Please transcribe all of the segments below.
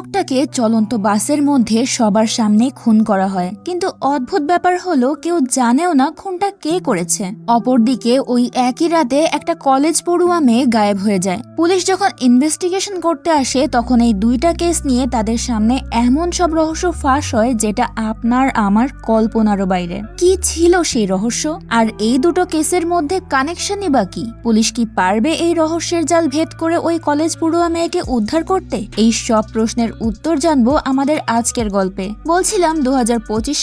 লোকটাকে চলন্ত বাসের মধ্যে সবার সামনে খুন করা হয়। কিন্তু অদ্ভুত ব্যাপার হলো, কেউ জানেও না খুনটা কে করেছে। অপরদিকে ওই একই রাতে একটা কলেজ পড়ুয়া মেয়ে গায়েব হয়ে যায়। পুলিশ যখন ইনভেস্টিগেশন করতে আসে, তখন এই দুইটা কেস নিয়ে তাদের সামনে এমন সব রহস্য ফাঁস হয়, যেটা আপনার আমার কল্পনারও বাইরে। কি ছিল সেই রহস্য? আর এই দুটো কেসের মধ্যে কানেকশনই বা কি? পুলিশ কি পারবে এই রহস্যের জাল ভেদ করে ওই কলেজ পড়ুয়া মেয়েকে উদ্ধার করতে? এই সব প্রশ্নের উত্তর জানব আমাদের আজকের গল্পে। বলছিলাম দু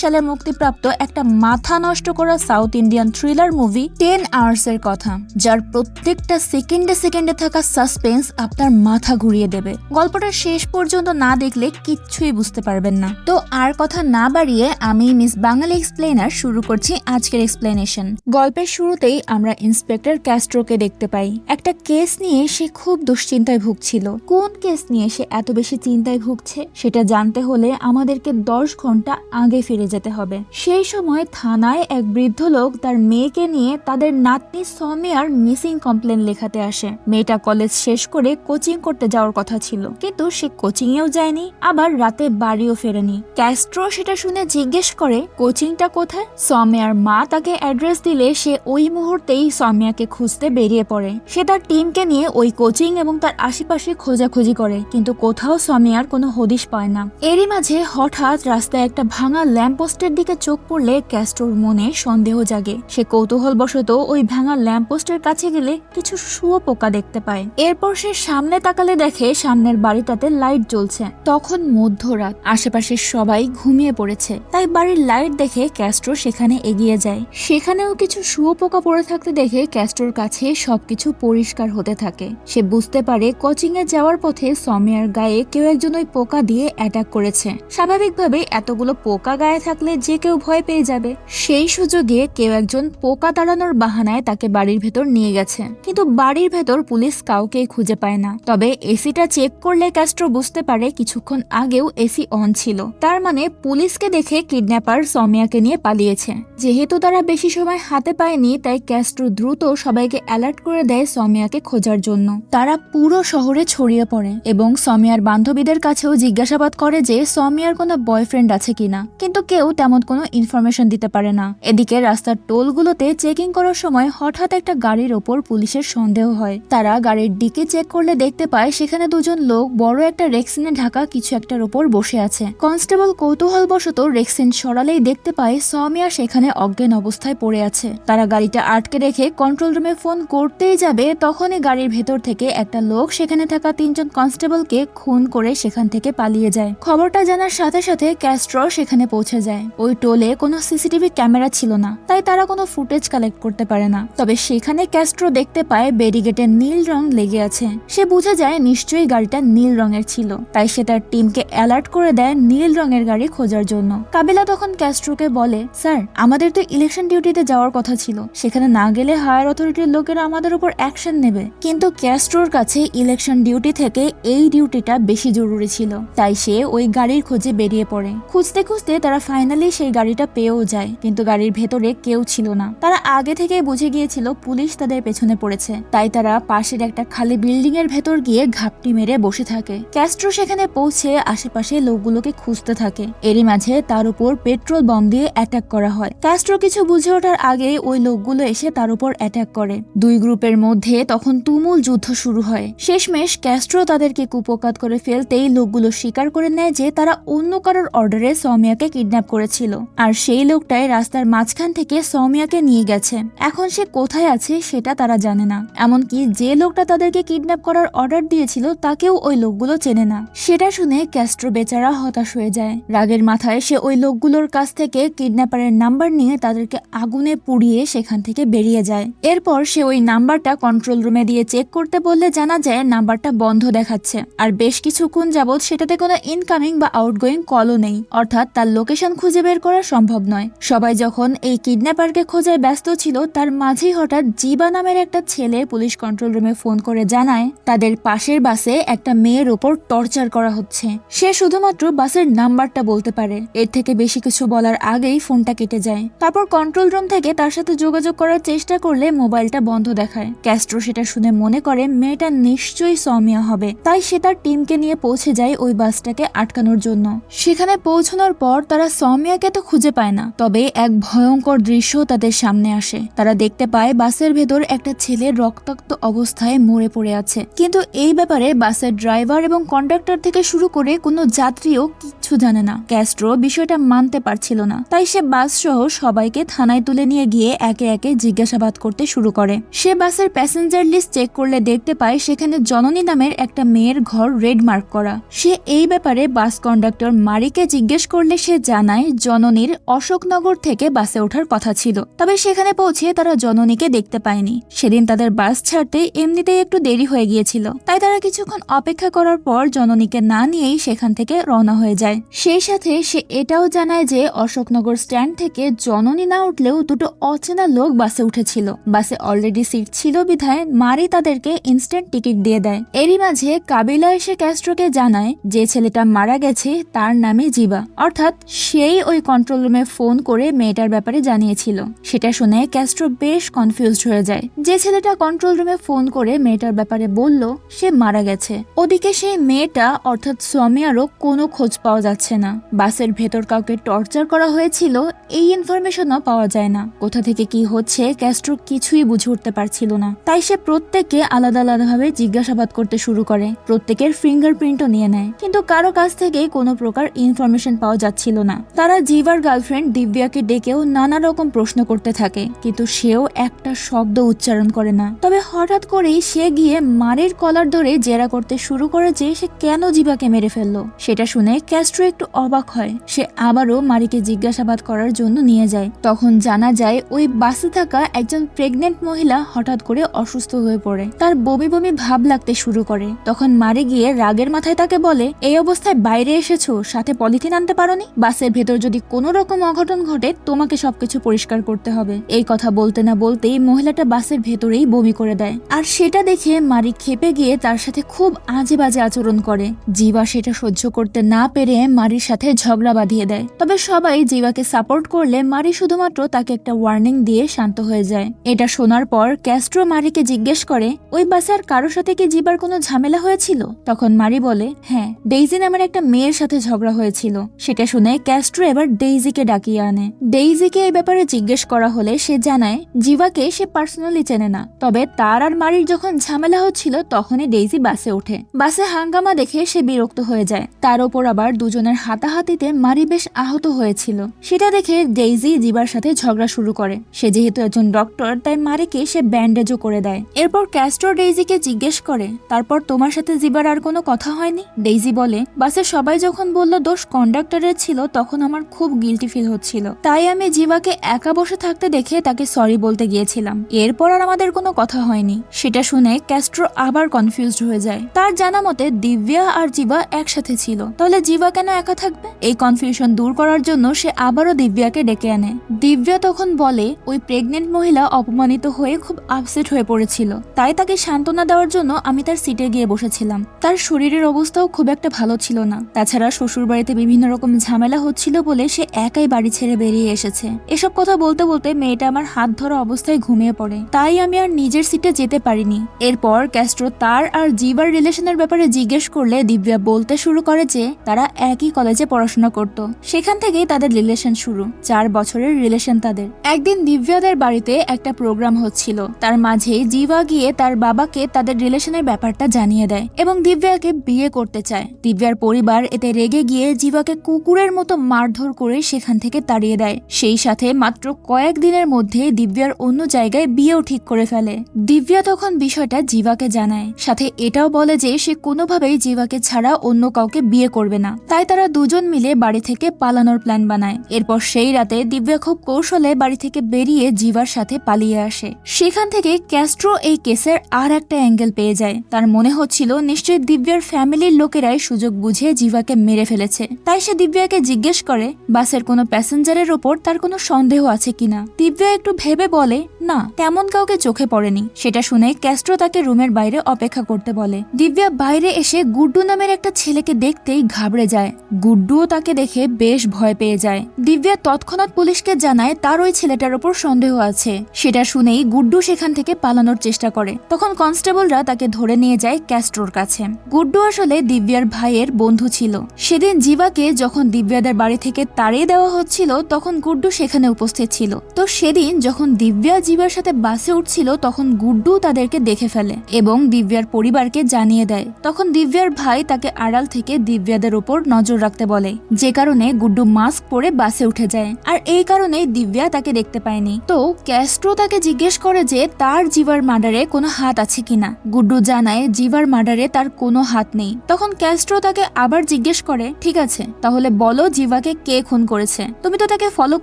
সালে মুক্তিপ্রাপ্ত একটা মাথা নষ্ট করা south Indian thriller movie ten hours এর কথা, যার প্রত্যেকটা সেকেন্ডে সেকেন্ডে থাকা সাসপেন্স আপনার মাথা ঘুরিয়ে দেবে। গল্পটা শেষ পর্যন্ত না দেখলে কিচ্ছুই বুঝতে পারবেন না। তো আর কথা না বাড়িয়ে আমি মিস বাঙালি এক্সপ্লেনার শুরু করছি আজকের এক্সপ্লেনেশন। গল্পের শুরুতেই আমরা ইন্সপেক্টর ক্যাস্ট্রোকে দেখতে পাই। একটা কেস নিয়ে সে খুব দুশ্চিন্তায় ভুগছিল। কোন কেস নিয়ে সে এত বেশি চিন্তায় ভুগছে, সেটা জানতে হলে আমাদেরকে দশ ঘণ্টা আগে ফিরে যেতে হবে। সেই সময় থানায় এক বৃদ্ধ লোক তার মেয়েকে নিয়ে তাদের নাতনি সমিয়ার মিসিং কমপ্লেন লেখাতে আসে। মেয়েটা কলেজ শেষ করে কোচিং করতে যাওয়ার কথা ছিল। কিন্তু সে কোচিং এও যায়নি, আবার রাতে বাড়িও ফেরেনি। ক্যাস্ট্রো সেটা শুনে জিজ্ঞেস করে, কোচিংটা কোথায়? সমিয়ার মা তাকে অ্যাড্রেস দিলে সে ওই মুহূর্তেই সমিয়াকে খুঁজতে বেরিয়ে পড়ে। সে তার টিমকে নিয়ে ওই কোচিং এবং তার আশেপাশে খোঁজাখুঁজি করে, কিন্তু কোথাও সমিয়ার কোনো হদিশ পায় না। এরই মাঝে হঠাৎ রাস্তায় একটা ভাঙা ল্যাম্পপোস্টের দিকে চোখ পড়লে ক্যাস্ট্রোর মনে সন্দেহ জাগে। সে কৌতূহলবশত ওই ভাঙা ল্যাম্পপোস্টের কাছে গেলে কিছু শুয়ো পোকা দেখতে পায়। এরপর সে সামনে তাকালে দেখে সামনের বাড়িটাতে লাইট জ্বলছে। তখন মধ্যরাত, আশেপাশে সবাই ঘুমিয়ে পড়েছে। তাই বাড়ির লাইট দেখে ক্যাস্ট্রো সেখানে এগিয়ে যায়। সেখানেও কিছু শুয়োপোকা পড়ে থাকতে দেখে ক্যাস্ট্রোর কাছে সবকিছু পরিষ্কার হতে থাকে। সে বুঝতে পারে কোচিং এ যাওয়ার পথে সমিয়ার গায়ে কেউ একজন ওই পোকা দিয়ে অ্যাটাক করেছে। স্বাভাবিকভাবে এতগুলো পোকা গায়ে থাকলে যে কেউ ভয় পেয়ে যাবে। সেই সুযোগে কেউ একজন পোকা তাড়ানোর বাহানায় তাকে বাড়ির ভেতর নিয়ে গেছে। কিন্তু বাড়ির ভেতর পুলিশ কাউকেই খুঁজে পায় না। তবে এসিটা চেক করলে ক্যাস্ট্রো বুঝতে পারে কিছুক্ষণ আগেও এসি অন ছিল। তার মানে পুলিশকে দেখে কিডন্যাপার সমিয়াকে নিয়ে পালিয়েছে। যেহেতু তারা বেশি সময় হাতে পায়নি, তাই ক্যাস্ট্রো দ্রুত সবাইকে অ্যালার্ট করে দেয় সমিয়াকে খোঁজার জন্য। তারা পুরো শহরে ছড়িয়ে পড়ে এবং সমিয়ার বান্ধবীদের কাছেও জিজ্ঞাসাবাদ করে যে সমিয়ার কোনো বয়ফ্রেন্ড আছে কিনা। কিন্তু কেউ তেমন কোনো ইনফরমেশন দিতে পারে না। এদিকে রাস্তার টোলগুলোতে চেকিং করার সময় হঠাৎ একটা গাড়ির ওপর পুলিশের সন্দেহ হয়। তারা গাড়ির দিকে চেক করলে দেখতে পায় সেখানে দুজন লোক বড় একটা রেক্সিনে ঢাকা কিছু একটার ওপর বসে আছে। কনস্টেবল কৌতূহলবশত রেক্সিন সরালেই দেখতে পায় সমিয়া সেখানে অজ্ঞান অবস্থায় পড়ে আছে। তারা গাড়িটা আটকে রেখে কন্ট্রোল রুমে ফোন করতেই যাবে, তখনই গাড়ির ভেতর থেকে একটা লোক সেখানে থাকা তিনজন কনস্টেবলকে খুন করে সেখান থেকে পালিয়ে যায়। খবরটা জানার সাথে সাথে ক্যাস্ট্রো সেখানে পৌঁছে যায়। ওই টোলে কোনো সিসিটিভি ক্যামেরা ছিল না, তাই তারা কোনো ফুটেজ কালেক্ট করতে পারে না। তবে সেখানে ক্যাস্ট্রো দেখতে পায় ব্যারিগেটে নীল রং লেগে আছে। সে বুঝে যায় নিশ্চয়ই গাড়িটা নীল রঙের ছিল, তাই সে তার টিমকে অ্যালার্ট করে দেয় নীল রঙের গাড়ি খোঁজার জন্য। কাবিলা তখন ক্যাস্ট্রোকে বলে, স্যার, আমাদের তো ইলেকশন ডিউটিতে যাওয়ার কথা ছিল। সেখানে না গেলে হায়ার অথরিটির লোকেরা আমাদের উপর অ্যাকশন নেবে। কিন্তু ক্যাস্ট্রোর কাছে ইলেকশন ডিউটি থেকে এই ডিউটিটা বেশি জরুরি ছিল তাই সে ওই গাড়ির খোঁজে বেরিয়ে পড়ে। খুঁজতে খুঁজতে তারা ফাইনালি সেই গাড়িটা পেয়েও যায়, কিন্তু গাড়ির ভেতরে কেউ ছিল না। তারা আগে থেকেই বুঝে গিয়েছিল পুলিশ তাদের পেছনে পড়েছে। তাই তারা পাশের একটা খালি বিল্ডিং এর ভেতর গিয়ে ঘাপটি মেরে বসে থাকে। ক্যাস্ট্রো সেখানে পৌঁছে আশেপাশে লোকগুলোকে খুঁজতে থাকে। এরই মাঝে তার উপর পেট্রোল বম দিয়ে অ্যাটাক করা হয়। ক্যাস্ট্রো কিছু বুঝে ওঠার আগে ওই লোকগুলো এসে তার উপর অ্যাটাক করে। দুই গ্রুপের মধ্যে তখন তুমুল যুদ্ধ শুরু হয়। শেষমেশ ক্যাস্ট্রো তাদেরকে কুপকাত করে ফেলতেই লোকগুলো স্বীকার করে নেয় যে তারা অন্য কারোর অর্ডারে সৌমিয়াকে কিডন্যাপ করেছিল। আর সেই লোকটাই রাস্তার মাঝখান থেকে সৌমিয়াকে নিয়ে গেছে। এখন সে কোথায় আছে সেটা তারা জানে না। এমনকি যে লোকটা তাদেরকে কিডন্যাপ করার অর্ডার দিয়েছিল, তাকেও ওই লোকগুলো চেনে না। সেটা শুনে ক্যাস্ট্রো বেচারা হতাশ হয়ে যায়। রাগের মাথায় সে ওই লোকগুলোর কাছ থেকে কিডন্যাপারের নাম্বার নিয়ে তাদেরকে আগুনে পুড়িয়ে সেখান থেকে বেরিয়ে যায়। এরপর সে ওই নাম্বারটা কন্ট্রোল রুমে দিয়ে চেক করতে বললে জানা যায় নাম্বারটা বন্ধ দেখাচ্ছে। আর বেশ কিছুক্ষণ যাবৎ সেটাতে কোনো ইনকামিং বা আউটগোয়িং কলও নেই। অর্থাৎ তার লোকেশন খুঁজে বের করা সম্ভব নয়। সবাই যখন এই কিডন্যাপারকে খোঁজায় ব্যস্ত ছিল, তার মাঝেই হঠাৎ জিবা নামের একটা ছেলে পুলিশ কন্ট্রোল রুমে ফোন করে জানায়, তাদের পাশের বাসে একটা মেয়ের ওপর টর্চার করা হচ্ছে। সে শুধুমাত্র বাসের নাম্বারটা বলতে পারে। এর থেকে বেশি কিছু বলার আগেই ফোনটা কেটে যায়। তারপর কন্ট্রোল রুম থেকে তার সাথে যোগাযোগ করার চেষ্টা করলে মোবাইলটা বন্ধ দেখায়। ক্যাস্ট্রো সেটা শুনে মনে করে, মেয়েটা নিশ্চয়ই সৌমিয়া হবে। তাই সে তার টিমকে নিয়ে পৌঁছে যায় ওই বাসটাকে আটকানোর জন্য। সেখানে পৌঁছানোর পর তারা সৌমিয়াকে তো খুঁজে পায় না। তবে এক ভয়ঙ্কর দৃশ্য তাদের সামনে আসে। তারা দেখতে পায় বাসের ভেতর একটা ছেলে রক্তাক্ত অবস্থায় মরে পড়ে আছে। কিন্তু এই ব্যাপারে বাসের ড্রাইভার এবং কন্ডাক্টর থেকে শুরু করে কোনো যাত্রীও কিচ্ছু জানে না। ক্যাস্ট্রো বিষয়টা মানতে পারছিল না। তাই সে বাস সহ সবাইকে থানায় তুলে নিয়ে গিয়ে একে একে জিজ্ঞাসাবাদ করতে শুরু করে। সে বাসের প্যাসেঞ্জার লিস্ট চেক করলে দেখতে পায় সেখানে জননী নামের একটা মেয়ের ঘর রেড মার্ক করা। সে এই ব্যাপারে বাস কন্ডাক্টর মারিকে জিজ্ঞেস করলে সে জানায়, জননীর অশোকনগর থেকে বাসে ওঠার কথা ছিল। তবে সেখানে পৌঁছে তারা জননীকে দেখতে পায়নি। সেদিন তাদের বাস ছাড়তে এমনিতেই একটু দেরি হয়ে গিয়েছিল। তাই তারা কিছুক্ষণ অপেক্ষা করার পর জননীকে না নিয়েই সেখান থেকে রওনা হয়ে যায়। সেই সাথে সে এটাও জানায় যে, অশোকনগর স্ট্যান্ড থেকে জননী না উঠলেও দুটো অচেনা লোক বাসে উঠেছিল। বাসে অলরেডি সিট ছিল বিধায় মারি তাদেরকে ইনস্ট্যান্ট টিকিট দিয়ে দেয়। এরই মাঝে কাবিলা এসে ক্যাস্ট্রোকে জানায় যে ছেলেটা মারা গেছে, তার নামে জিবা। অর্থাৎ সেই ওই কন্ট্রোল রুমে ফোন করে মেয়েটার ব্যাপারে জানিয়েছিল। সেটা শুনে ক্যাস্ট্রো বেশ কনফিউজড হয়ে যায়। যে ছেলেটা কন্ট্রোল রুমে ফোন করে মেয়েটার ব্যাপারে বলল, সে মারা গেছে। ওদিকে সেই মেয়েটা, অর্থাৎ সোমিয়ারও কোনো খোঁজ পাওয়া যাচ্ছে না। বাসের ভেতর কাউকে টর্চার করা হয়েছিল, এই ইনফরমেশনও পাওয়া যায় না। কোথা থেকে কি হচ্ছে ক্যাস্ট্রো কিছুই বুঝে উঠতে পারছিল না। তাই সে প্রত্যেককে আলাদা আলাদাভাবে জিজ্ঞাসাবাদ করতে শুরু করে। প্রত্যেকের ফিঙ্গারপ্রিন্টও নিয়ে নেয়। কিন্তু কারও কাছ থেকে কোনো প্রকার ইনফরমেশন পাওয়া যাচ্ছিল না। তারা জিভার গার্লফ্রেন্ড দিব্যাকে ডেকেও নানা রকম প্রশ্ন করতে থাকে। কিন্তু সেও একটা শব্দ উচ্চারণ করে না। তবে হঠাৎ করেই সে গিয়ে মারের কলার ধরে জেরা করতে শুরু করে যে সে কেন জিভাকে মেরে ফেলল। সেটা শুনে ক্যাস্ট্রো একটু অবাক হয়। সে আবারও মারিকে জিজ্ঞাসাবাদ করার জন্য নিয়ে যায়। তখন জানা যায় ওই বাসে থাকা একজন প্রেগনেন্ট মহিলা হঠাৎ করে অসুস্থ হয়ে পড়ে। তার বমি বমি ভাব লাগতে শুরু করে। তখন মারি গিয়ে রাগের মাথায় তাকে বলে, এই অবস্থায় বাইরে এসেছ, সাথে পলিথিন আনতে পারোনি? বাসের ভেতর যদি কোনো রকম অঘটন ঘটে, তোমাকে সবকিছু পরিষ্কার করতে হবে। এই কথা বলতে না বলতেই মহিলাটা বাসের ভেতরেই বমি করে দেয়। আর সেটা দেখে মারি খেপে গিয়ে তার সাথে খুব আজে বাজে আচরণ করে। জিবা সেটা সহ্য করতে না পেরে মারির সাথে ঝগড়া বাঁধিয়ে দেয়। তবে সবাই জিবাকে সাপোর্ট করলে মারি শুধুমাত্র তাকে একটা ওয়ার্নিং দিয়ে শান্ত হয়ে যায়। এটা শোনার পর ক্যাস্ট্রো মারিকে জিজ্ঞেস করে, ওই বাসে আর কারোর সাথে কি জিবার কোনো ঝামেলা হয়েছিল? তখন মারি বলে হ্যাঁ ডেইজি নামের একটা মেয়ের সাথে ঝগড়া হয়েছিল। সেটা শুনে ক্যাস্ট্রো এবার ডেইজিকে ডাকিয়ে আনে। ডেইজিকে এই ব্যাপারে জিজ্ঞেস করা হলে সে জানায় জিবাকে সে পার্সোনালি চেনে না। তবে তার আর মারির যখন ঝামেলা হচ্ছিল, তখনই ডেইজি বাসে ওঠে। বাসে হাঙ্গামা দেখে সে বিরক্ত হয়ে যায়। তার ওপর আবার দুজনের হাতাহাতিতে মারি বেশ আহত হয়েছিল। সেটা দেখে ডেইজি জিবার সাথে ঝগড়া শুরু করে। সে যেহেতু একজন ডক্টর, তাই মারিকে সে ব্যান্ডেজও করে দেয়। এরপর ক্যাস্ট্রো ডেইজিকে জিজ্ঞেস করে, তারপর তোমার সাথে জিবার আর কোনো কথা হয়নি? ডেইজি বলে, বাসে সবাই যখন বলল দোষ কন্ডাক্টরের ছিল, তখন আমার খুব গিলটি ফিল হচ্ছিল। তাই আমি জিবাকে একা বসে থাকতে দেখে তাকে সরি বলতে গিয়েছিলাম। এরপর আর আমাদের কোনো কথা হয়নি। সেটা শুনে ক্যাস্ট্রো আবার কনফিউজড হয়ে যায়। তার জানা মতে, দিব্যা আর জিবা একসাথে ছিল। তাহলে জিবা কেন একা থাকবে? এই কনফিউশন দূর করার জন্য সে আবারও দিব্যাকে ডেকে আনে। দিব্যা তখন বলে, ওই প্রেগনেন্ট মহিলা অপমানিত হয়ে খুব আপসেট হয়ে পড়েছিল। তাই তাকে সান্ত্বনা দেওয়ার জন্য আমি তার সিটে গিয়ে বসেছিলাম। তার শরীরের অবস্থাও খুব একটা ভালো ছিল না। তাছাড়া শ্বশুর বাড়িতে বিভিন্ন রকম ঝামেলা হচ্ছিল বলে সে একাই বাড়ি ছেড়ে বেরিয়ে এসেছে। এসব কথা বলতে বলতে মেয়েটা আমার হাত ধরা অবস্থায় ঘুমিয়ে পড়ে। তাই আমি আর নিজের সিটে যেতে পারিনি। এরপর ক্যাস্ট্রো তার আর জিবার রিলেশনের ব্যাপারে জিজ্ঞেস করলে দিব্যা বলতে শুরু করে যে তারা একই কলেজে পড়াশোনা করত। সেখান থেকেই তাদের রিলেশন শুরু, চার বছরের রিলেশন তাদের। একদিন দিব্যাদের বাড়িতে একটা প্রোগ্রাম হচ্ছিল। তার মাঝে জিবা গিয়ে তার বাবাকে তাদের রিলেশনের ব্যাপারটা জানিয়ে দেয় এবং দিব্যাকে বিয়ে করতে চায়। দিব্যার পরিবার এতে রেগে গিয়ে জিবাকে কুকুরের মতো মারধর করে সেখান থেকে তাড়িয়ে দেয়। সেই সাথে মাত্র কয়েক দিনের মধ্যে দিব্যার অন্য জায়গায় বিয়েও ঠিক করে ফেলে। দিব্যা তখন বিষয়টা জিবাকে জানায়। সাথে এটাও বলে যে সে কোনোভাবেই জিবাকে ছাড়া অন্য কাউকে বিয়ে করবে না। তাই তারা দুজন মিলে বাড়ি থেকে পালানোর প্ল্যান বানায়। এরপর সেই রাতে দিব্যা খুব কৌশলে বাড়ি থেকে বেরিয়ে জিবার সাথে পালিয়ে আসে। সেখান থেকে ক্যাস্ট্রো এই কেসের আর একটা অ্যাঙ্গেল পেয়ে যায়। তার মনে হচ্ছিল নিশ্চয়ই দিব্যার ফ্যামিলির লোকেরাই সুযোগ বুঝে জিভাকে মেরে ফেলেছে। তাই সে দিব্যাকে জিজ্ঞেস করে, বাসের কোনো প্যাসেঞ্জারের ওপর তার কোনো সন্দেহ আছে কিনা? দিব্যা একটু ভেবে বলে, না, তেমন কাউকে চোখে পড়েনি। সেটা শুনে ক্যাস্ট্রো তাকে রুমের বাইরে অপেক্ষা করতে বলে। দিব্যা বাইরে এসে গুড্ডু নামের একটা ছেলেকে দেখতেই ঘাবড়ে যায়। গুড্ডুও তাকে দেখে বেশ ভয় পেয়ে যায়। দিব্যা তৎক্ষণাৎ পুলিশকে জানায়, তার ওই ছেলেটার ওপর সন্দেহ আছে। সেটা শুনেই গুড্ডু সেখান থেকে পালানোর চেষ্টা করে। তখন কনস্টেবলরা তাকে ধরে নিয়ে যায় ক্যাস্ট্রোর কাছে। গুড্ডু আসলে হসপিটালে দিব্যার ভাইয়ের বন্ধু ছিল। সেদিন জিবাকে যখন দিব্যাদের বাড়ি থেকে তাড়িয়ে দেওয়া হচ্ছিল, তখন গুড্ডু সেখানে উপস্থিত ছিল। তো সেদিন যখন দিব্যা জিবার সাথে বাসে উঠছিল, তখন গুড্ডু তাদেরকে দেখে ফেলে এবং দিব্যার পরিবারকে জানিয়ে দেয়। তখন দিব্যার ভাই তাকে আড়াল থেকে দিব্যাদের ওপর নজর রাখতে বলে, যে কারণে গুড্ডু মাস্ক পরে বাসে উঠে যায়। আর এই কারণে দিব্যা তাকে দেখতে পায়নি। তো ক্যাস্ট্রো তাকে জিজ্ঞেস করে যে, তার জিভার মার্ডারে কোনো হাত আছে কিনা? গুড্ডু জানায় জিভার মার্ডারে তার কোনো হাত নেই। তখন ক্যাস্ট্রো তাকে আবার জিজ্ঞেস করে, ঠিক আছে, তাহলে বলো জিভাকে কে খুন করেছে। তুমি তো তাকে ফলো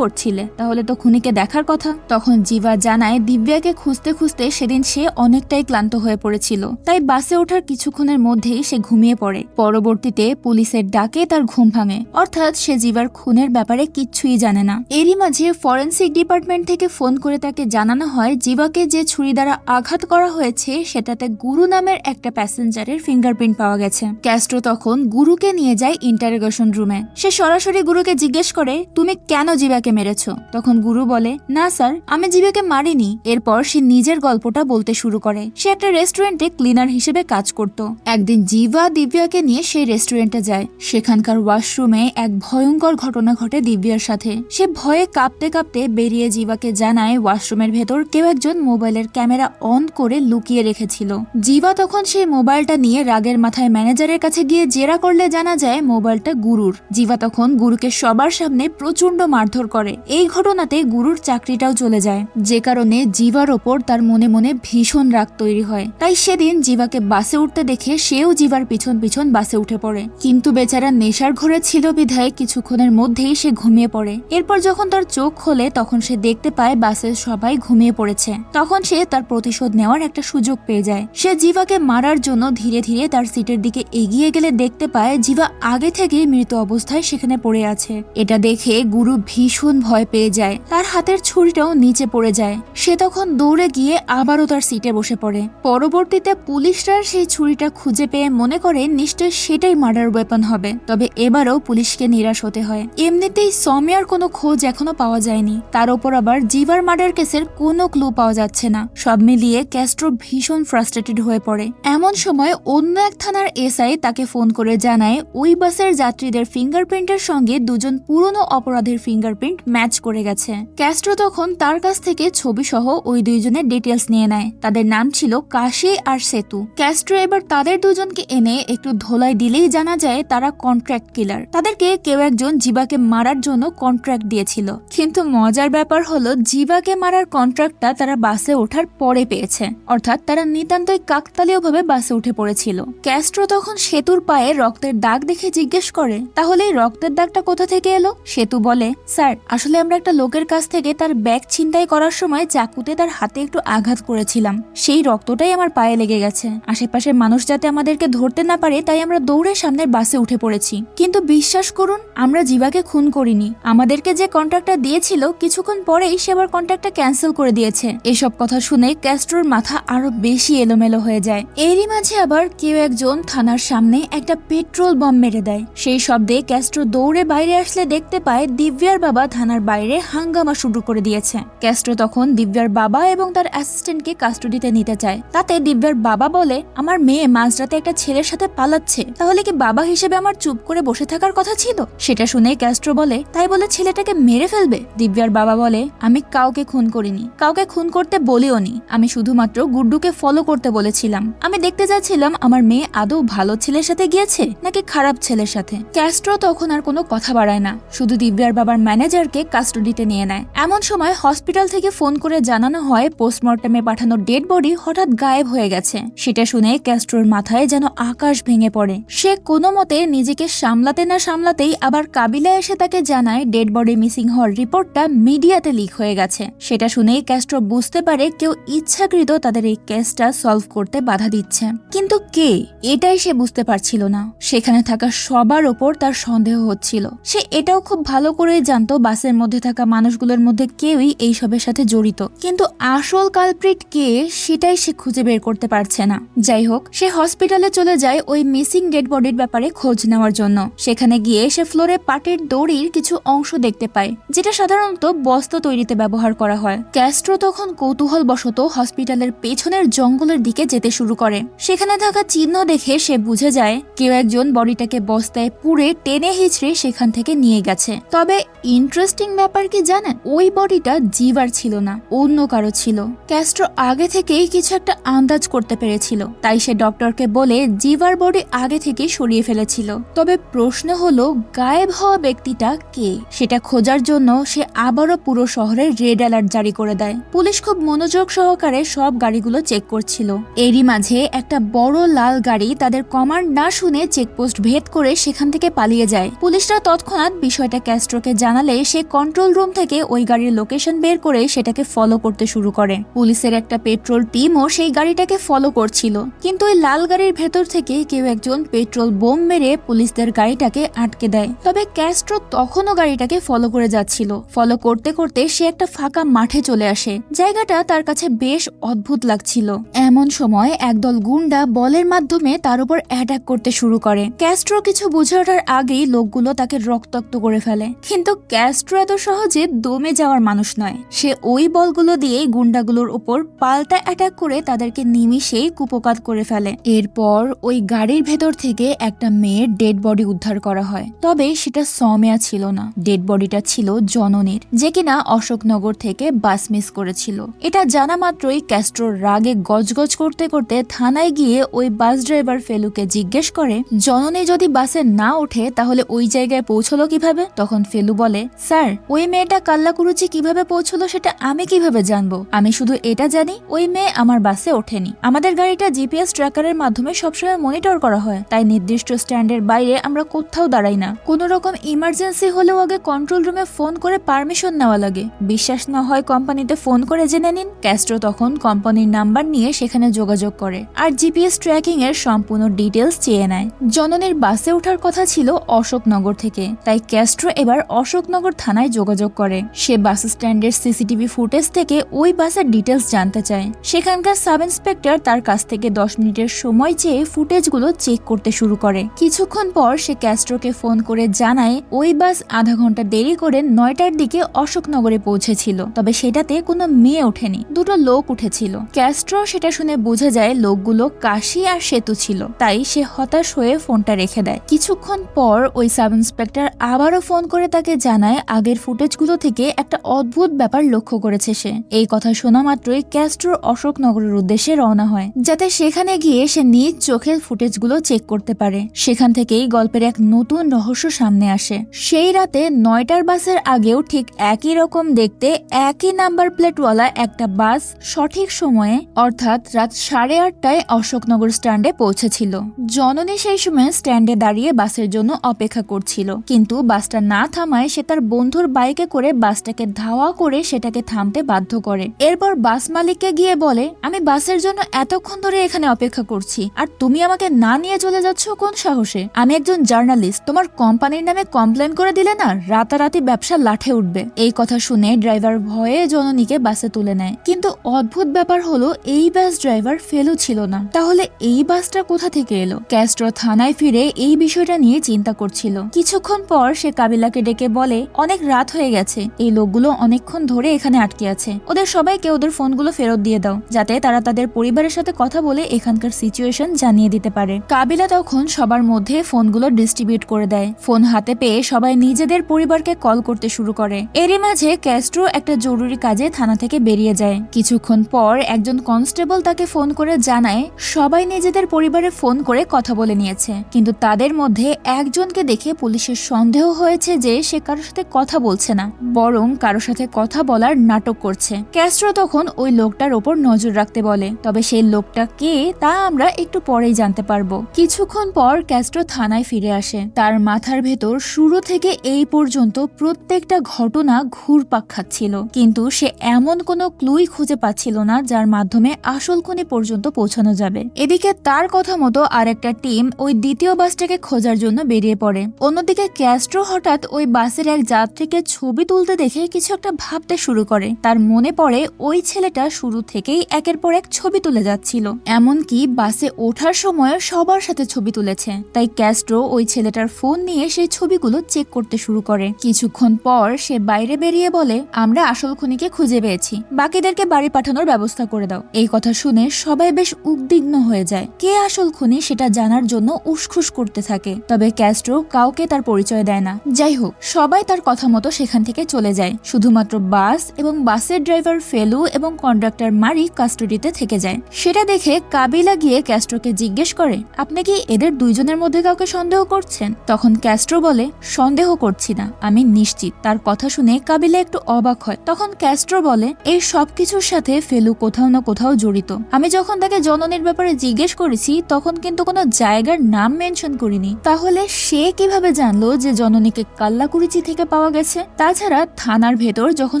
করছিলে, তাহলে তো খুনিকে দেখার কথা। তখন জিভা জানায় দিব্যাকে খুঁজতে খুঁজতে সেদিন সে অনেকটাই ক্লান্ত হয়ে পড়েছিল। তাই বাসে ওঠার কিছুক্ষণের মধ্যেই সে ঘুমিয়ে পড়ে। পরবর্তীতে পুলিশের ডাকে তার ঘুম ভাঙে। অর্থাৎ সে জিভার খুনের ব্যাপারে কিচ্ছুই জানে না। এরই মাঝে ফরেন্সিক ডিপার্টমেন্ট থেকে ফোন করে তাকে জানানো হয়, জিভাকে যে ছুরি দ্বারা আঘাত করা হয়েছে, সেটাতে গুরু নামের একটা প্যাসেঞ্জারের ফিঙ্গারপ্রিন্ট পাওয়া গেছে। ক্যাস্ট্রো তখন গুরুকে নিয়ে যায় ইন্টারোগেশন রুমে সে সরাসরি গুরুকে জিজ্ঞেস করে, তুমি কেন জিবাকে মেরেছ? তখন গুরু বলে, না, স্যার, আমি জিবাকে মারিনি। এরপর সে নিজের গল্পটা বলতে শুরু করে। সে একটা রেস্টুরেন্টে ক্লিনার হিসেবে কাজ করত। একদিন জিবা দিব্যাকে নিয়ে সেই রেস্টুরেন্টে যায়। সেখানকার ওয়াশরুমে এক ভয়ঙ্কর ঘটনা ঘটে দিব্যার সাথে। সে ভয়ে কাঁপতে কাঁপতে বেরিয়ে জিবাকে জানায় ওয়াশরুমের ভেতর কেউ একজন মোবাইলের ক্যামেরা অন করে লুকিয়ে রেখেছিল। জিভা তখন সেই মোবাইলটা নিয়ে রাগের মাথায় ম্যানেজারের কাছে গিয়ে জেরা করলে জানা যায়, মোবাইলটা গুরুর। জিবা তখন গুরুকে সবার সামনে প্রচণ্ড মারধর করে। এই ঘটনাতে গুরুর চাকরিটাও চলে যায়। যে কারণে জিবার ওপর তার মনে মনে ভীষণ রাগ তৈরি হয়। তাই সেদিন জিবাকে বাসে উঠতে দেখে সেও জিবার পিছন পিছন বাসে উঠে পড়ে। কিন্তু বেচারা নেশার ঘরে ছিল বিধায় কিছুক্ষণের মধ্যেই সে ঘুমিয়ে পড়ে। এরপর যখন তার চোখ খোলে, তখন সে দেখতে পায় বাসের সবাই ঘুমিয়ে পড়েছে। তখন সে তার প্রতিশোধ নেওয়ার একটা সুযোগ পেয়ে যায়। সে জিভাকে মারার জন্য ধীরে ধীরে তার সিটের দিকে এগিয়ে গেলে দেখতে পায় জিভা আগে থেকে মৃত অবস্থায় সেখানে পড়ে আছে। এটা দেখে গুরু ভীষণ ভয় পেয়ে যায়। তার হাতের ছুরিটাও নিচে পড়ে যায়। সে তখন দৌড়ে গিয়ে আবারও তার সিটে বসে পড়ে। পরবর্তীতে পুলিশরা সেই ছুরিটা খুঁজে পেয়ে মনে করে নিশ্চয় সেটাই মার্ডার ওয়েপন হবে। তবে এবারও পুলিশকে নিরাশ হতে হয়। এমনিতেই সমিয়ার কোনো খোঁজ এখনও পাওয়া যায়নি। তার উপর আবার জিভার মার্ডার কেসের কোনো ক্লু পাওয়া যাচ্ছে না। সব মিলিয়ে ক্যাস্ট্রো ভীষণ ফ্রাস্ট্রেটেড হয়ে পড়ে। এমন সময় অন্য এক থানার এসআই তাকে ফোন করে জানায়, ওই বাসের যাত্রীদের ফিঙ্গারপ্রিন্টের সঙ্গে দুজন পুরনো অপরাধের ফিঙ্গারপ্রিন্ট ম্যাচ করে গেছে। ক্যাস্ট্রো তখন তার কাছ থেকে ছবি সহ ওই দুইজনের ডিটেলস নিয়ে নেয়। তাদের নাম ছিল কাশি আর সেতু। ক্যাস্ট্রো এবার তাদের দুজনকে এনে একটু ধোলাই দিলেই জানা যায় তারা কন্ট্রাক্ট কিলার তাদেরকে কেউ একজন জিবাকে মারার জন্য কন্ট্রাক্ট দিয়েছিল। কিন্তু মজার ব্যাপার হলো, জিবাকে মারার কন্ট্রাক্টটা তারা বাসে ওঠার পরে পেয়েছে। অর্থাৎ তারা নিতান্তই কাকতালীয়ভাবে বাসে উঠে পড়েছিল। ক্যাস্ট্রো তখন সেতুর পায়ে রক্তের দাগ দেখে জিজ্ঞেস করে, তাহলে এই রক্তের দাগটা কোথা থেকে এলো? সেতু বলে, স্যার, আসলে আমরা একটা লোকের কাছ থেকে তার ব্যাগ ছিনতাই করার সময় চাকুতে তার হাতে একটু আঘাত করেছিলাম। সেই রক্তটাই আমার পায়ে লেগে গেছে। আশেপাশের মানুষ যাতে আমাদেরকে ধরতে না পারে, তাই আমরা দৌড়ে সামনের বাসে উঠে পড়েছি। কিন্তু বিশ্বাস করুন, আমরা জিবাকে খুন করিনি। আমাদেরকে যে কন্ট্রাক্টটা দিয়েছিল, কিছুক্ষণ পরেই সে আবার কন্ট্রাক্টটা ক্যান্সেল করে দিয়েছে। এসব কথা শুনে ক্যাস্ট্রোর মাথা আরও বেশি এলোমেলো হয়ে যায়। এরই মাঝে আবার কেউ একজন থানার সামনে একটা পেট্রোল বম মেরে দেয়। সেই শব্দে ক্যাস্ট্রো দৌড়ে বাইরে আসলে দেখতে পায় দিব্যার বাবা থানার বাইরে হাঙ্গামা শুরু করে দিয়েছে। ক্যাস্ট্রো তখন দিব্যার বাবা এবং তার অ্যাসিস্ট্যান্টকে কাস্টডিতে নিতে চায়। তাতে দিব্যার বাবা বলে, আমার মেয়ে মাঝরাতে একটা ছেলের সাথে পালাচ্ছে। তাহলে কি বাবা হিসেবে আমার চুপ করে বসে থাকার কথা ছিল? সেটা শুনে ক্যাস্ট্রো বলে, তাই বলে ছেলেটাকে মেরে ফেলবে? দিব্যার বাবা বলে, আমি কাউকে খুন করিনি। কাউকে খুন করতে বলিও নি আমি শুধুমাত্র গুড্ডুকে ফলো করতে বলেছিলাম। আমি দেখতে যাচ্ছিলাম আমার মেয়ে আদৌ ভালো ছেলের সাথে গিয়েছে নাকি খারাপ ছেলের সাথে? ক্যাস্ট্রো তখন আর কোনো কথা বাড়ায় না। শুধু দিব্যার বাবার ম্যানেজারকে কাস্টডিতে নিয়ে নেয়। এমন সময় হসপিটাল থেকে ফোন করে জানানো হয়, পোস্টমর্টমে পাঠানো ডেড বডি হঠাৎ গায়েব হয়ে গেছে। সেটা শুনে ক্যাস্ট্রোর মাথায় যেন আকাশ ভেঙে পড়ে। সে কোনো মতে নিজেকে সামলাতে না সামলাতেই আবার কাবিলা এসে তাকে জানায়, ডেড বডি মিসিং হওয়ার রিপোর্টটা মিডিয়াতে লিক হয়ে গেছে। সেটা শুনেই ক্যাস্ট্রো বুঝতে পারে কেউ ইচ্ছাকৃত তাদের এই কেসটা সলভ করতে বাধা দিচ্ছে। কিন্তু কে? এটাই সে বুঝতে পারছিল না। সেখানে থাকা সবার ওপর তার সন্দেহ হচ্ছিল। সে এটাও খুব ভালো করেই জানতো বাসের মধ্যে থাকা মানুষগুলোর মধ্যে কেউই এইসবের সাথে জড়িত। কিন্তু আসল কালপ্রিট কে, সেটাই সে খুঁজে বের করতে পারছে না। যাই হোক, সে হসপিটালে চলে যায় ওই মিসিং ডেড বডির ব্যাপারে খোঁজ নেওয়ার জন্য। সেখানে গিয়ে সে ফ্লোরে পাটের দড়ির কিছু অংশ দেখতে পায়, যেটা সাধারণত বস্ত্র তৈরিতে ব্যবহার করা হয়। ক্যাস্ট্রো তখন কৌতূহল বশত হসপিটালের পেছনের জঙ্গলের দিকে যেতে শুরু করে। সেখানে থাকা চিহ্ন দেখে সে সে বুঝে যায় কেউ একজন বডিটাকে বস্তায় পুড়ে টেনে হিচড়ে সেখান থেকে নিয়ে গেছে। তবে ইন্টারেস্টিং ব্যাপার কি জানেন? ওই বডিটা জিভার ছিল না, অন্য কারও ছিল। ক্যাস্ট্রো আগে থেকেই কিছু একটা আন্দাজ করতে পেরেছিল। তাই সে ডক্টরকে বলে জিভার বডি আগে থেকে সরিয়ে ফেলেছিল। তবে প্রশ্ন হলো, গায়েব হওয়া ব্যক্তিটা কে? সেটা খোঁজার জন্য সে আবারও পুরো শহরে রেড অ্যালার্ট জারি করে দেয়। পুলিশ খুব মনোযোগ সহকারে সব গাড়িগুলো চেক করছিল। এরই মাঝে একটা বড় লাল গাড়ি তাদের কমান্ড না শুনে চেকপোস্ট ভেদ করে সেখান থেকে পালিয়ে যায়। পুলিশরা তৎক্ষণাৎ বিষয়টা ক্যাস্ট্রোকে জানালে সে কন্ট্রোল রুম থেকে ওই গাড়ির লোকেশন বের করে সেটাকে ফলো করতে শুরু করে। পুলিশের একটা পেট্রোল টিমও সেই গাড়িটাকে ফলো করছিল। কিন্তু ওই লাল গাড়ির ভেতর থেকে কেউ একজন পেট্রোল বোম মেরে পুলিশদের গাড়িটাকে আটকে দেয়। তবে ক্যাস্ট্রো তখনও গাড়িটাকে ফলো করে যাচ্ছিল। ফলো করতে করতে সে একটা ফাঁকা মাঠে চলে আসে। জায়গাটা তার কাছে বেশ অদ্ভুত লাগছিল। এমন সময় একদল গুন্ডা বলের মাধ্যমে তার উপর অ্যাটাক করতে শুরু করে। ক্যাস্ট্রো কিছু বুঝে ওঠার আগেই লোকগুলো তাকে রক্তাক্ত করে ফেলে। কিন্তু ক্যাস্ট্রো এত সহজে দমে যাওয়ার মানুষ নয়। সে ওই বলগুলো দিয়ে গুন্ডাগুলোর উপর পাল্টা অ্যাটাক করে তাদেরকে নিমিষেই কুপকাত করে ফেলে। এরপর ওই গাড়ির ভেতর থেকে একটা মেয়ের ডেড বডি উদ্ধার করা হয়। তবে সেটা সমেয়া ছিল না। ডেড বডিটা ছিল জননীর, যে কিনা অশোকনগর থেকে বাস মিস করেছিল। এটা জানা মাত্রই ক্যাস্ট্রোর রাগে গজগজ করতে করতে থানায় গিয়ে ওই বাস ড্রাইভার ফেলুকে জিজ্ঞেস করে, জননী যদি বাসে না ওঠে, তাহলে ওই জায়গায় পৌঁছলো কীভাবে? তখন ফেলু বলে, স্যার, ওই মেয়েটা কাল্লাকুরুচি কীভাবে পৌঁছলো সেটা আমি কীভাবে জানব? আমি শুধু এটা জানি, ওই মেয়ে আমার বাসে ওঠেনি। আমাদের গাড়িটা জিপিএস ট্র্যাকারের মাধ্যমে সবসময় মনিটর করা হয়, তাই নির্দিষ্ট স্ট্যান্ডের বাইরে আমরা কোথাও দাঁড়াই না। কোনো রকম ইমার্জেন্সি হলেও আগে কন্ট্রোল রুমে ফোন করে পারমিশন নেওয়া লাগে। বিশ্বাস না হয় কোম্পানিতে ফোন করে জেনে নিন। ক্যাস্ট্রো তখন কোম্পানির নাম্বার নিয়ে সেখানে যোগাযোগ করে। আর জিপিএস ট্র্যাকিং এর সম্পূর্ণ ডিটেলস চেয়ে নেয়। জননীর বাসে ওঠার কথা ছিল অশোকনগর থেকে, তাই ক্যাস্ট্রো এবার অশোকনগর থানায় যোগাযোগ করে। সে বাস স্ট্যান্ডের সিসিটিভি ফুটেজ থেকে ওই বাসের ডিটেলস জানতে চায়। সেখানকার সাব ইন্সপেক্টর তার কাছ থেকে দশ মিনিটের সময় চেয়ে ফুটেজগুলো চেক করতে শুরু করে। কিছুক্ষণ পর সে ক্যাস্ট্রোকে ফোন করে জানায়, ওই বাস আধা ঘণ্টা দেরি করে নয়টার দিকে অশোকনগরে পৌঁছেছিল, তবে সেটাতে কোনো মেয়ে ওঠেনি, দুটো লোক উঠেছিল। ক্যাস্ট্রো সেটা শুনে বুঝে যায়, লোকগুলো কাশি আর সেতু ছিল। তাই সে হতাশ হয়ে ফোনটা রেখে দেয়। কিছুক্ষণ পর ওই সাব ইন্সপেক্টর আবারও ফোন করে তাকে জানায় আগের ফুটেজগুলো থেকে একটা অদ্ভুত ব্যাপার লক্ষ্য করেছে সে। এই কথা শোনা মাত্রই ক্যাস্ট্রো অশোকনগরের উদ্দেশ্যে রওনা হয়, যাতে সেখানে গিয়ে সে নিজ চোখের ফুটেজগুলো চেক করতে পারে। সেখান থেকেই গল্পের এক নতুন রহস্য সামনে আসে। সেই রাতে নয়টার বাসের আগেও ঠিক একই রকম দেখতে একই নাম্বার প্লেটওয়ালা একটা বাস সঠিক সময়ে, অর্থাৎ রাত সাড়ে আটটায় অশোকনগর স্ট্যান্ডে পৌঁছেছিল। জননী সেই সময় স্ট্যান্ডে দাঁড়িয়ে বাসের জন্য অপেক্ষা করছিল। কিন্তু বাসটা না থামায় সে তার বন্ধুর বাইকে করে বাসটাকে ধাওয়া করে সেটাকে থামতে বাধ্য করে। এরপর বাস মালিককে গিয়ে বলে, আমি বাসের জন্য এতক্ষণ ধরে এখানে অপেক্ষা করছি। আর তুমি আমাকে না নিয়ে চলে যাচ্ছ কোন সাহসে? আমি একজন জার্নালিস্ট। তোমার কোম্পানির নামে কমপ্লেন করে দিলে না রাতারাতি ব্যবসা লাঠে উঠবে। এই কথা শুনে ড্রাইভার ভয়ে জননীকে বাসে তুলে নেয়। কিন্তু অদ্ভুত ব্যাপার হলো, এই বাস ড্রাইভার ফেলু ছিল না। তাহলে এই বাসটা কোথা থেকে এলো। ক্যাস্ট্রো থানায় ফিরে এই বিষয়টা নিয়ে চিন্তা করছিল। কিছুক্ষণ পর সে কাবিলাকে ডেকে বলে, অনেক রাত হয়ে গেছে। এই লোকগুলো অনেকক্ষণ ধরে এখানে আটকে আছে। ওদের সবাইকে ওদের ফোনগুলো ফেরত দিয়ে দাও, যাতে তারা তাদের পরিবারের সাথে কথা বলে এখানকার সিচুয়েশন জানিয়ে দিতে পারে। কাবিলা তখন সবার মধ্যে ফোনগুলো ডিস্ট্রিবিউট করে দেয়। ফোন হাতে পেয়ে সবাই নিজেদের পরিবারকে কল করতে শুরু করে। এরই মাঝে ক্যাস্ট্রো একটা জরুরি কাজে থানা থেকে বেরিয়ে যায়। কিছুক্ষণ পর একজন কনস্টেবল তাকে ফোন করে জানায়, সবাই নিজেদের পরিবারে ফোন করে কথা বলে নিয়েছে। কিন্তু তাদের মধ্যে একজনকে দেখে পুলিশের সন্দেহ হয়েছে যে সে কারোর সাথে কথা বলছে না, বরং কারোর সাথে কথা বলার নাটক করছে। ক্যাস্ট্রো তখন ওই লোকটার ওপর নজর রাখতে বলে, তবে সেই লোকটা কে তা আমরা একটু পরেই জানতে পারব। কিছুক্ষণ পর ক্যাস্ট্রো থানায় ফিরে আসে। তার মাথার ভেতর শুরু থেকে এই পর্যন্ত প্রত্যেকটা ঘটনা ঘুরপাক খাচ্ছিল। কিন্তু সে এমন কোনো ক্লুই খুঁজে পাচ্ছিল না, যার মাধ্যমে আসল খুনি পর্যন্ত পৌঁছানো যাবে। এদিকে তার কথা আরেকটা টিম ওই দ্বিতীয় বাসটাকে খোঁজার জন্য বেরিয়ে পড়ে। অন্যদিকে ক্যাস্ট্রো হঠাৎ ওই বাসে বাসের এক যাত্রীকে ছবি তুলতে দেখে কিছু একটা ভাবতে শুরু করে। তার মনে পড়ে ওই ছেলেটা শুরু থেকেই একের পর এক ছবি তুলে যাচ্ছিল। এমনকি বাসে ওঠার সময় সবার সাথে ছবি তুলেছে। তাই ক্যাস্ট্রো ওই ছেলেটার ফোন নিয়ে সেই ছবিগুলো চেক করতে শুরু করে। কিছুক্ষণ পর সে বাইরে বেরিয়ে বলে, আমরা আসল খুনিকে খুঁজে পেয়েছি। বাকিদেরকে বাড়ি পাঠানোর ব্যবস্থা করে দাও। এই কথা শুনে সবাই বেশ উদ্বিগ্ন হয়ে যায়। কে আসল খুনি সেটা জানার জন্য উসখুস করতে থাকে। তবে ক্যাস্ট্রো কাউকে তার পরিচয় দেয় না। যাই হোক, সবাই তার কথা মতো সেখান থেকে চলে যায়। শুধুমাত্র বাস এবং বাসের ড্রাইভার ফেলু এবং কন্ডাক্টর মারি কাস্টডিতে থেকে যায়। সেটা দেখে কাবিলা গিয়ে ক্যাস্ট্রোকে জিজ্ঞেস করে, আপনি কি এদের দুইজনের মধ্যে কাউকে সন্দেহ করছেন? তখন ক্যাস্ট্রো বলে, সন্দেহ করছি না, আমি নিশ্চিত। তার কথা শুনে কাবিলা একটু অবাক হয়। তখন ক্যাস্ট্রো বলে, এই সবকিছুর সাথে ফেলু কোথাও না কোথাও জড়িত। আমি যখন তাকে জননীর ব্যাপারে জিজ্ঞেস করেছি, তখন কিন্তু কোনো জায়গার নাম মেনশন করিনি। তাহলে সে কীভাবে জানলো যে জননীকে কাল্লাকুরিচি থেকে পাওয়া গেছে? তাছাড়া থানার ভেতর যখন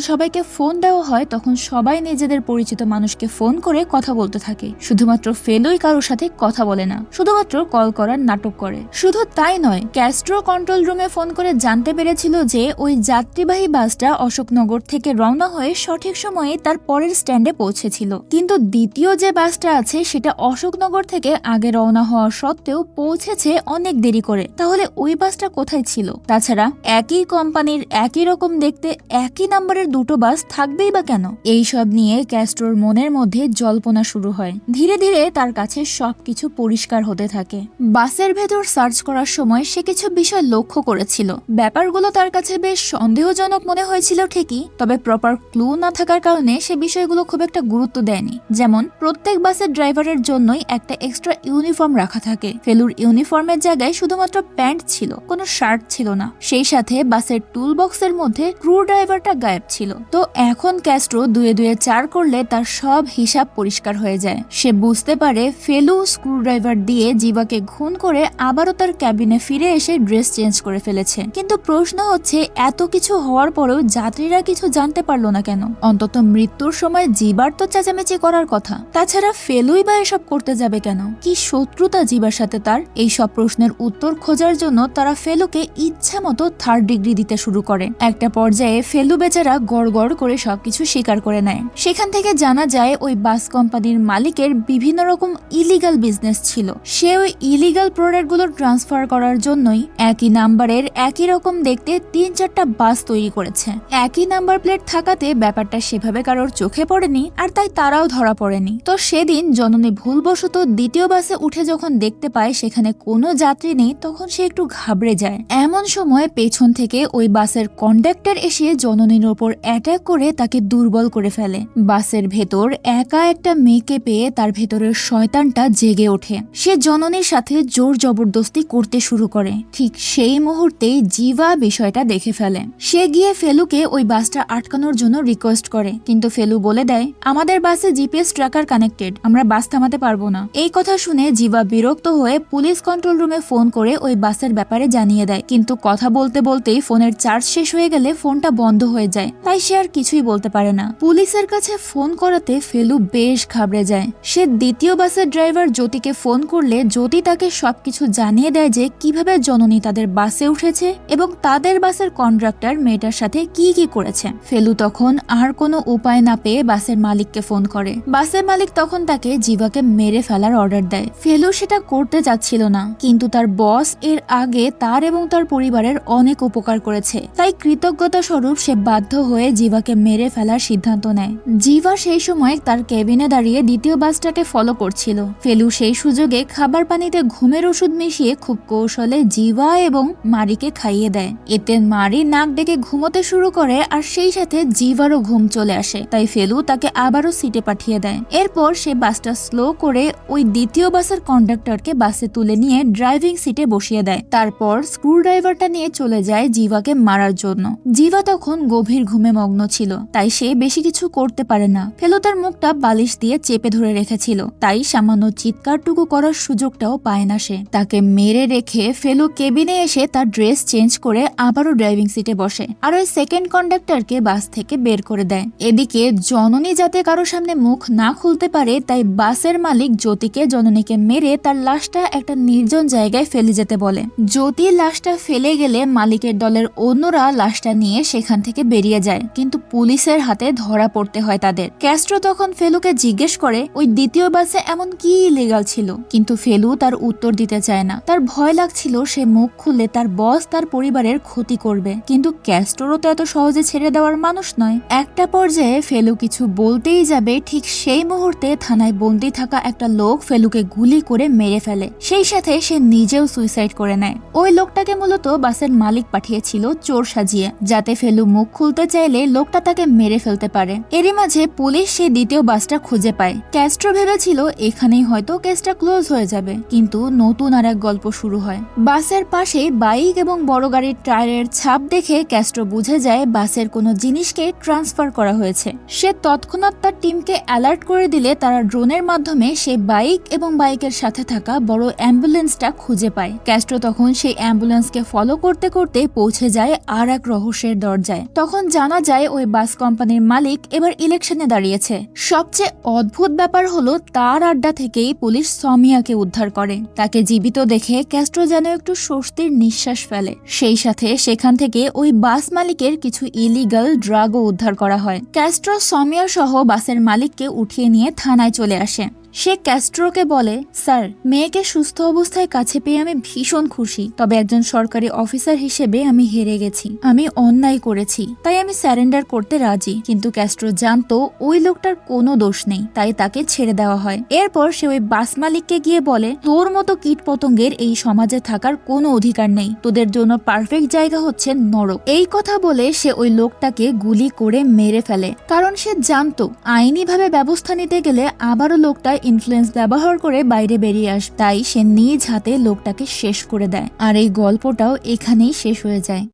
সবাইকে ফোন দেওয়া হয়, তখন সবাই নিজেদের পরিচিত মানুষকে ফোন করে কথা বলতে থাকে। শুধুমাত্র ফেলুই কারোর সাথে কথা বলে না, শুধুমাত্র কল করার নাটক করে। শুধু তাই নয়, ক্যাস্ট্রো কন্ট্রোল রুমে ফোন করে জানতে পেরেছিল যে ওই যাত্রীবাহী বাসটা অশোকনগর থেকে রওনা হয়ে সঠিক সময়ে তার পরের স্ট্যান্ডে পৌঁছেছিল। কিন্তু দ্বিতীয় যে বাসটা আছে, সেটা অশোকনগর থেকে আগে রওনা হওয়া সত্ত্বেও পৌঁছেছে অনেক দেরি করে। তাহলে ওই বাসটা কোথায় ছিল? তাছাড়া একই কোম্পানির একই রকম দেখতে একই নাম্বারের দুটো বাস থাকবেই বা কেন? এই সব নিয়ে ক্যাস্ট্রোর মনের মধ্যে জল্পনা শুরু হয়। ধীরে ধীরে তার কাছে সবকিছু পরিষ্কার হতে থাকে। বাসের ভেতর সার্চ করার সময় সে কিছু বিষয় লক্ষ্য করেছিল। ব্যাপারগুলো তার কাছে বেশ সন্দেহজনক মনে হয়েছিল ঠিকই, তবে প্রপার ক্লু না থাকার কারণে সে বিষয়গুলো খুব একটা গুরুত্ব দেয়নি। যেমন, প্রত্যেক বাসের ড্রাইভারের জন্যই একটা এক্সট্রা ইউনিফর্ম রাখা থাকে। ফেলুর ইউনিফর্মের জায়গায় শুধুমাত্র প্যান্ট ছিল, কোনো শার্ট ছিল না। সেই সাথে বাসের টুল বক্সের মধ্যে ক্রু ড্রাইভারটা গায়েব ছিল। তো এখন ক্যাস্ট্রো দুয়ে দুয়ে চার করলে তার সব হিসাব পরিষ্কার হয়ে যায়। সে বুঝতে পারে ফেলু স্ক্রু ড্রাইভার দিয়ে জিবাকে খুন করে আবারও তার ক্যাবিনে ফিরে এসে ড্রেস চেঞ্জ করে ফেলেছে। কিন্তু প্রশ্ন হচ্ছে, এত কিছু হওয়ার পরেও যাত্রীরা কিছু জানতে পারল না কেন? অন্তত মৃত্যুর সময় জিবার তো চেঁচামেচি করার কথা। তাছাড়া ফেলুই বা এসব করতে যাবে কেন? কি শত্রুতা জিবার সাথে তার এই সব প্রশ্নের উত্তর খোঁজার জন্য তারা ফেলুকে ইচ্ছা মতো থার্ড ডিগ্রি দিতে শুরু করে। একটা পর্যায়ে ফেলু বেচারা গড় গড় করে সবকিছু স্বীকার করে নেয়। সেখান থেকে জানা যায়, ওই বাস কোম্পানির মালিকের বিভিন্ন রকম ইলিগাল বিজনেস ছিল। সে ওই ইলিগাল প্রোডাক্টগুলো ট্রান্সফার করার জন্যই একই নাম্বারের একই রকম দেখতে তিন চারটা বাস তৈরি করেছে। একই নাম্বার প্লেট থাকাতে ব্যাপারটা সেভাবে কারোর চোখে পড়েনি, আর তাই তারাও ধরা পড়েনি। তো সেদিন জননী ভুলবশত দ্বিতীয় বাসে উঠে যখন দেখতে পায় সেখানে কোনো যাত্রী নেই, তখন সে একটু ঘাবড়ে যায়। এমন সময় পেছন থেকে ওই বাসের কন্ডাক্টর এসে জননীর ওপর অ্যাটাক করে তাকে দুর্বল করে ফেলে। বাসের ভেতর একা একটা মেয়েকে পেয়ে তার ভেতরের শয়তানটা জেগে ওঠে। সে জননীর সাথে জোর জবরদস্তি করতে শুরু করে। ঠিক সেই মুহূর্তেই জিভা বিষয়টা দেখে ফেলে। সে গিয়ে ফেলুকে ওই বাসটা আটকানোর জন্য রিকোয়েস্ট করে। কিন্তু ফেলু বলে দেয়, আমাদের বাসে জিপিএস ট্র্যাকার কানেক্টেড আমরা বাস থামাতে পারব না। এই কথা শুনে জিভা বিরক্ত হয়ে পুলিশ কন্ট্রোল রুমে ফোন করে ওই বাসের ব্যাপারে জানিয়ে দেয়। কিন্তু কথা বলতে বলতেই ফোনের চার্জ শেষ হয়ে গেলে ফোনটা বন্ধ হয়ে যায়। তাই সে আর কিছুই বলতে পারে না। পুলিশের কাছে ফোন করাতে ফেলু বেশ ঘাবড়ে যায়। সে দ্বিতীয় বাসের ড্রাইভার জ্যোতিকে ফোন করলে জ্যোতি তাকে সবকিছু জানিয়ে দেয় যে কীভাবে জননী তাদের বাসে উঠেছে এবং তাদের বাসের কন্ট্রাক্টর মেয়েটার সাথে কি কি করেছে। ফেলু তখন আর কোনো উপায় না পেয়ে বাসের মালিককে ফোন করে। বাসের মালিক তখন তাকে জিভাকে মেরে ফেলার অর্ডার দেয়। ফেলু সেটা করতে চাচ্ছিল না, কিন্তু তার বস এর আগে তার এবং তার পরিবারের অনেক উপকার করেছে। তাই কৃতজ্ঞতা স্বরূপ সে বাধ্য হয়ে জিভাকে মেরে ফেলার সিদ্ধান্ত নেয়। জিভা সেই সময় তার কেবিনে দাঁড়িয়ে দ্বিতীয় বাসটাকে ফলো করছিল। ফেলু সেই সুযোগে খাবার পানিতে ঘুমের ওষুধ মিশিয়ে খুব কৌশলে জিভা এবং মারিকে খাইয়ে দেয়। এতে মারি নাক ডেকে ঘুমোতে শুরু করে আর সেই সাথে জিভারও ঘুম চলে আসে। তাই ফেলু তাকে আবারও সিটে পাঠিয়ে দেয়। এরপর সে বাসটা স্লো করে ওই দ্বিতীয় বাসের কন্ডাক্টরকে বাসে তুলে নিয়ে ড্রাইভিং সিটে বসিয়ে দেয়। তারপর স্ক্রু ড্রাইভারটা নিয়ে চলে যায় জিভাকে মারার জন্য। জিভা তখন গভীর ঘুমে মগ্ন ছিল, তাই সে বেশি কিছু করতে পারে না। ফেলু তার মুখটা বালিশ দিয়ে চেপে ধরে রেখেছিল, তাই সামান্য চিৎকারটুকু করার সুযোগটাও পায় না সে। তাকে মেরে রেখে ফেলু কেবিনে এসে তার ড্রেস চেঞ্জ করে আবারও ড্রাইভিং সিটে বসে, আর ওই সেকেন্ড কন্ডাক্টরকে বাস থেকে বের করে দেয়। এদিকে জননী যাতে কারও সামনে মুখ না খুলতে পারে, তাই বাসের মালিক জ্যোতিকে জননীকে মেরে তার লাশটা একটা নির্জন জায়গায় ফেলে যেতে বলে। যদি লাশটা ফেলে গেলে মালিকের দলের অন্যরা লাশটা নিয়ে সেখান থেকে বেরিয়ে যায়, কিন্তু পুলিশের হাতে ধরা পড়তে হয় তাদের। ক্যাস্ট্রো তখন ফেলুকে জিজ্ঞেস করে, ওই দ্বিতীয় বাসে এমন কি ইলিগাল ছিল? কিন্তু ফেলু তার উত্তর দিতে চায় না। তার ভয় লাগছিল সে মুখ খুললে তার বস তার পরিবারের ক্ষতি করবে। কিন্তু ক্যাস্ট্রোরও তো এত সহজে ছেড়ে দেওয়ার মানুষ নয়। একটা পর্যায়ে ফেলু কিছু বলতেই যাবে, ঠিক সেই মুহূর্তে থানায় বন্দি থাকা একটা লোক ফেলুকে গুলি করে মেরে ফেলে। সেই সাথে সে নিজেও সুইসাইড করে নেয়। ওই লোকটাকে মূলত বাসের মালিক পাঠিয়েছিল চোর সাজিয়ে, যাতে ফেলু মুখ খুলতে চাইলে লোকটা তাকে মেরে ফেলতে পারে। এরই মাঝে পুলিশ সেই দ্বিতীয় বাসটা খুঁজে পায়। ক্যাস্ট্রো ভেবেছিল এখানেই হয়তো কেসটা ক্লোজ হয়ে যাবে, কিন্তু নতুন আর এক গল্প শুরু হয়। বাসের পাশে বাইক এবং বড় গাড়ির টায়ারের ছাপ দেখে ক্যাস্ট্রো বুঝে যায় বাসের কোনো জিনিসকে ট্রান্সফার করা হয়েছে। সে তৎক্ষণাৎ তার টিমকে অ্যালার্ট করে দিলে তারা ড্রোনের মাধ্যমে সে বাইক এবং বাইকের সাথে থাকা বড় অ্যাম্বুলেন্সটা খুঁজে পায়। ক্যাস্ট্রো তখন সেই অ্যাম্বুলেন্সকে ফলো করতে করতে পৌঁছে যায় আর এক রহস্যের দরজায়। তখন জানা যায় ওই বাস কোম্পানির মালিক এবার ইলেকশনে দাঁড়িয়েছে। সবচেয়ে অদ্ভুত ব্যাপার হলো তার আড্ডা থেকেই পুলিশ সমিয়াকে উদ্ধার করে। তাকে জীবিত দেখে ক্যাস্ট্রো যেন একটু স্বস্তির নিঃশ্বাস ফেলে। সেই সাথে সেখান থেকে ওই বাস মালিকের কিছু ইলিগাল ড্রাগও উদ্ধার করা হয়। ক্যাস্ট্রো, সমিয়া সহ বাসের মালিককে উঠিয়ে নিয়ে থানায় চলে আসে। সে ক্যাস্ট্রোকে বলে, স্যার, মেয়েকে সুস্থ অবস্থায় কাছে পেয়ে আমি ভীষণ খুশি। তবে একজন সরকারি অফিসার হিসেবে আমি হেরে গেছি। আমি অন্যায় করেছি। তাই আমি স্যারেন্ডার করতে রাজি। কিন্তু ক্যাস্ট্রো জানতো ওই লোকটার কোনো দোষ নেই। তাই তাকে ছেড়ে দেওয়া হয়। এরপর সে ওই বাস মালিককে গিয়ে বলে, তোর মতো কীট পতঙ্গের এই সমাজে থাকার কোনো অধিকার নেই। তোদের জন্য পারফেক্ট জায়গা হচ্ছে নরক। এই কথা বলে সে ওই লোকটাকে গুলি করে মেরে ফেলে। কারণ সে জানতো, আইনিভাবে ব্যবস্থা নিতে গেলে আবারও লোকটা ইনফ্লুয়েন্স ব্যবহার করে বাইরে বেরিয়ে আস, তাই সে নিজ হাতে লোকটাকে শেষ করে দেয়। আর এই গল্পটাও এখানেই শেষ হয়ে যায়।